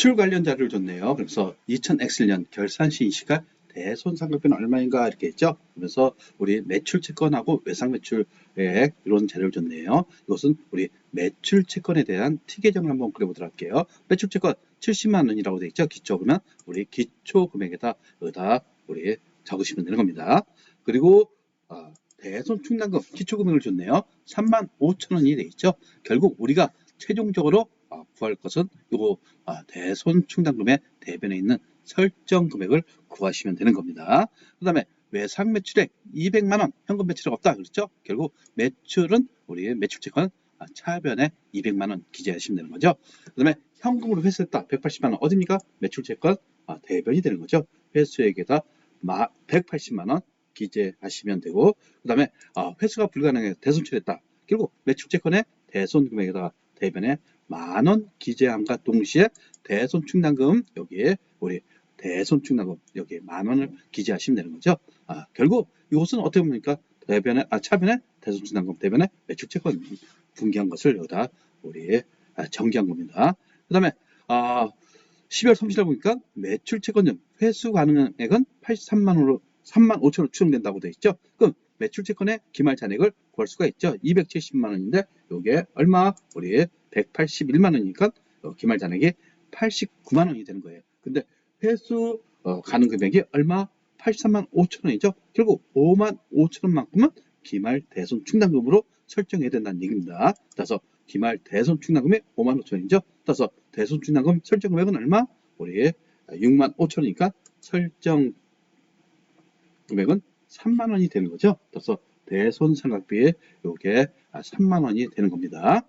매출 관련 자료를 줬네요. 그래서 2000X년 결산 시시가 대손 상각비는 얼마인가 이렇게 했죠. 그래서 우리 매출 채권하고 외상 매출액 이런 자료를 줬네요. 이것은 우리 매출 채권에 대한 T 계정을 한번 그려보도록 할게요. 매출 채권 70만 원이라고 돼 있죠. 기초 그러면 우리 기초 금액에다 여기다 우리 적으시면 되는 겁니다. 그리고 아, 대손 충당금 기초 금액을 줬네요. 3만 5천 원이 돼 있죠. 결국 우리가 최종적으로 아, 구할 것은 요거 아, 대손 충당금의 대변에 있는 설정 금액을 구하시면 되는 겁니다. 그 다음에 외상 매출액 200만 원 현금 매출액 없다 그렇죠? 결국 매출은 우리 매출 채권 아, 차변에 200만 원 기재하시면 되는 거죠. 그 다음에 현금으로 회수했다 180만 원 어딥니까? 매출 채권 아, 대변이 되는 거죠. 회수액에다 180만 원 기재하시면 되고 그 다음에 아, 회수가 불가능해 대손출했다. 결국 매출 채권의 대손 금액에다가 대변에 만 원 기재함과 동시에 대손 충당금 여기에 우리 대손 충당금 여기에 만 원을 기재하시면 되는 거죠. 아, 결국 이것은 어떻게 보니까 대변에 아 차변에 대손 충당금 대변에 매출채권 분기한 것을 여기다 우리 아, 정기한 겁니다. 그다음에 아 12월 30일 보니까 매출채권점 회수 가능액은 83만 원으로 3만 5천 원 추정된다고 돼 있죠. 그럼 매출채권의 기말 잔액을 구할 수가 있죠. 270만 원인데 요게 얼마? 우리 181만 원이니까 어, 기말 잔액이 89만 원이 되는 거예요. 근데 회수 어, 가능 금액이 얼마? 83만 5천 원이죠. 결국 5만 5천 원만큼은 기말 대손 충당금으로 설정해야 된다는 얘기입니다. 따라서 기말 대손 충당금이 5만 5천 원이죠. 따라서 대손 충당금 설정 금액은 얼마? 우리 6만 5천 원이니까 설정 금액은 3만 원이 되는 거죠. 따라서 대손 삼각비에 요게 3만 원이 되는 겁니다.